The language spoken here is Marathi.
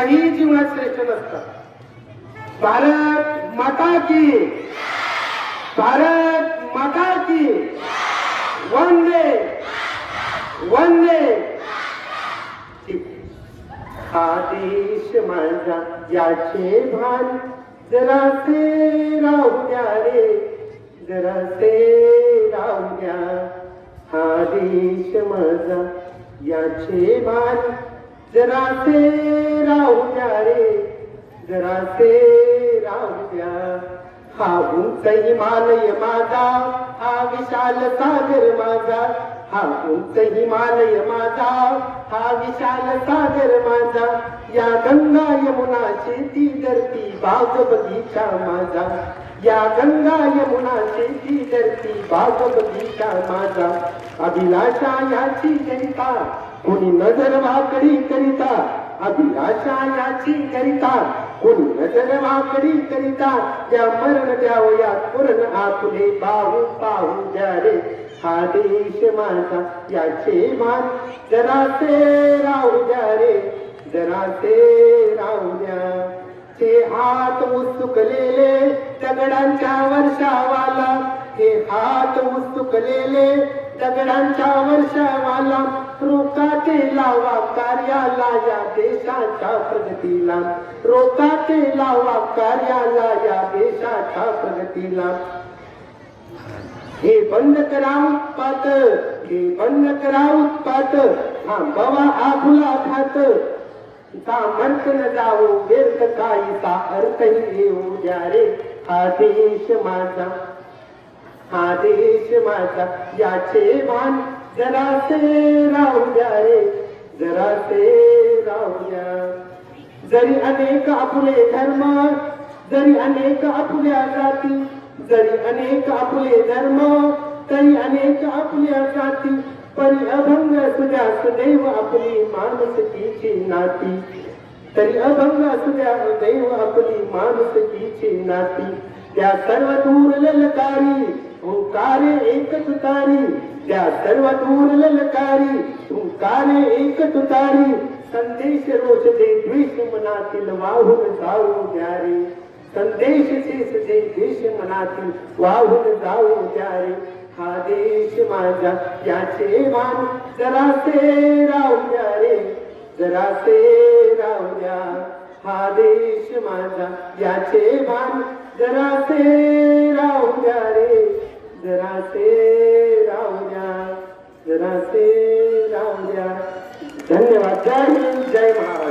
काही जीवनात श्रेष्ठ नसतात. भारत माता की. भारत माता की. वंदे. वंदे. आदेश माझा याचे भान. जरासे राहू द्या रे. जरासे राहू द्या. आदेश माझा याचे भान. जरासे राहू द्या रे जरासे राहू द्या हा उंच हिमालय माझा हा विशाल सागर माझा। हा उंच हिमालय माझा हा विशाल सागर माझा। या गंगा यमुना शेती धरती बाग बगीचा माझा। या गंगा यमुना शेती धरती बाग बगीचा माझा. अभिलाषा याची करिता कोणी नजर वाकडी करिता. अभिलाषा याची करिता कोणी नजर वाकडी करिता. या मरण द्यावया पूर्ण आपुले पाहू पाहू द्या रे. हा देश माझा याचे मान जरा ते राहू द्या रे. जरा ते राहू द्या. ते हात उत्सुकलेले दगडांच्या वर्षावाला. हे हात उत्सुकलेले दगडांच्या वर्षावाला. रोका ते लावा कार्याला या देशाच्या प्रगतीला. रोका ते लावा कार्याला या देशाच्या प्रगतीला. हे बंद करा उत्पात. हे बंद करा उत्पात. थांबवा आखुला खात न जाऊ व्यर्थ काहीचा अर्थही येऊ द्या रे हा देश माझा. हा देश माझा याचे भान जरासे राहू द्या रे जरासे राहू द्या. जरी अनेक आपले धर्म जरी अनेक आपल्या जाती जरी अनेक आपले धर्म तरी अनेक आपल्या जाती परी अभंग सुद्या सुदैव आपली माणुसकीची नाती. तरी अभंग सुद्या सुदैव आपली माणुसकीची नाती. त्या सर्व दूर ललकारी ओंकारे एक तुतारी त्या सर्व दूर ललकारी ओंकारे एक तुतारी संदेश रोष दे द्वेष मनातील वाहून जाऊ द्यारे. संदेश शेष दे द्वेष मनातील वाहून जाऊ द्यारे. देश माझा याचे मान जरासे राहू द्या रे जरासे राहू द्या हा देश माझा याचे मान जरासे राहू द्या रे जरासे राहू द्या जरासे राहू द्या धन्यवाद. जय हिंद जय महाराज